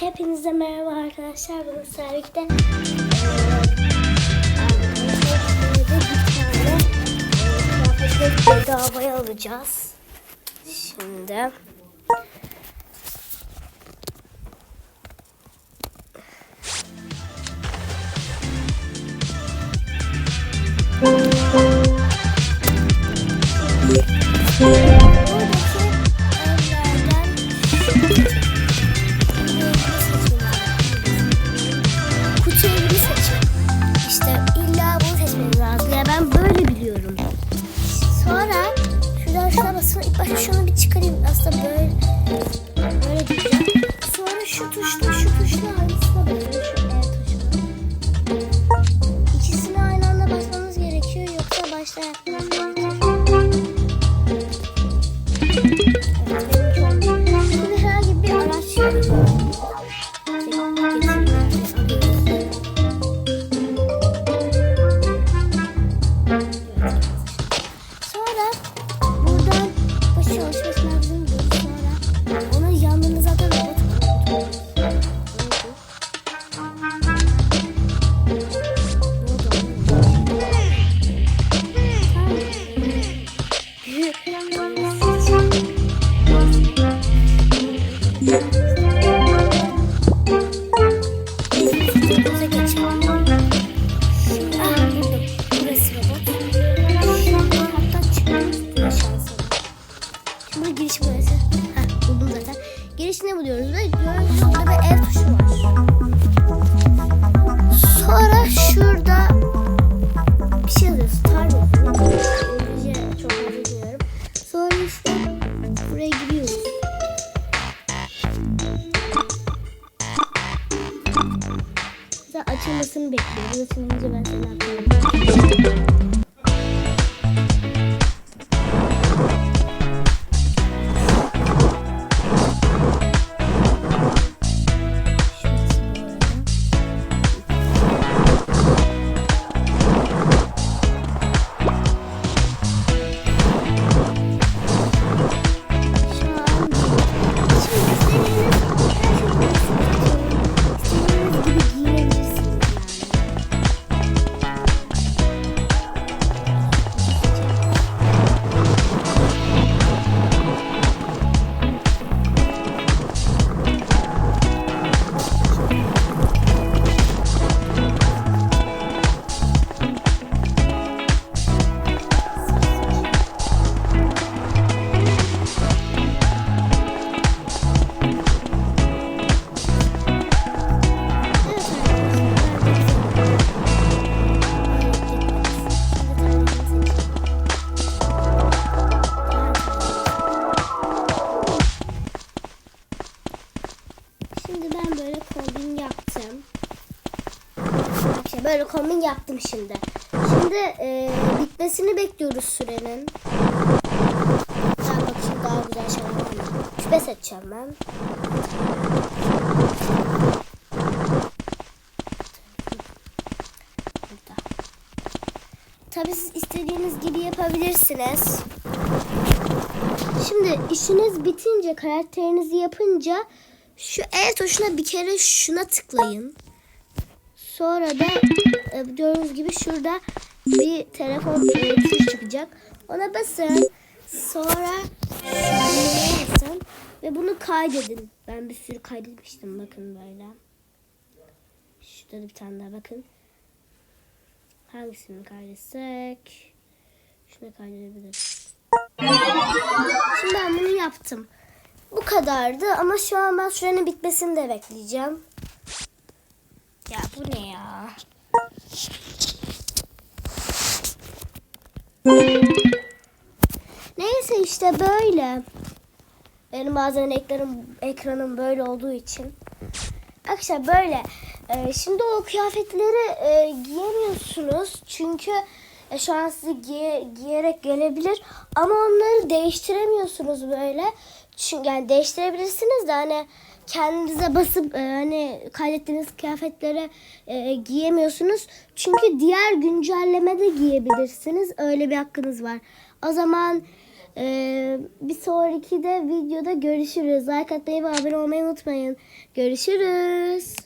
Hepinize merhaba arkadaşlar. Bugün Servik'te kıyafetleri bedavaya alacağız. Şimdi burada bir ev tuşu var. Sonra şurada bir şey bilmiyorum. Sonra işte buraya giriyoruz. Açılmasını bekliyoruz. Açılınca ben seni atarım. Böyle kombin yaptım şimdi. Şimdi e, bitmesini bekliyoruz sürenin. Ben bakayım daha güzel şeyler var mı? Küpe seçeceğim ben. Tabii siz istediğiniz gibi yapabilirsiniz. Şimdi işiniz bitince, karakterinizi yapınca şu el tuşuna bir kere şuna tıklayın. Sonra da e, gördüğünüz gibi şurada bir telefon e, çıkacak. Ona basın. Sonra basın ve bunu kaydedin. Ben bir sürü kaydetmiştim bakın böyle. Şurada da bir tane daha bakın. Hangisini kaydetsek? Şunu kaydedebiliriz. Şimdi ben bunu yaptım. Bu kadardı ama şu an ben sürenin bitmesini de bekleyeceğim. Bu ne ya? Neyse işte böyle. Benim bazen ekranım, ekranım böyle olduğu için. Arkadaşlar böyle. Ee, şimdi o kıyafetleri e, giyemiyorsunuz. Çünkü e, şu an sizi giye- giyerek gelebilir. Ama onları değiştiremiyorsunuz böyle. Çünkü yani değiştirebilirsiniz de hani kendinize basıp e, hani kaydettiğiniz kıyafetlere e, giyemiyorsunuz. Çünkü diğer güncellemede giyebilirsiniz. Öyle bir hakkınız var. O zaman Ee, bir sonraki de videoda görüşürüz. Like atmayı ve abone olmayı unutmayın. Görüşürüz.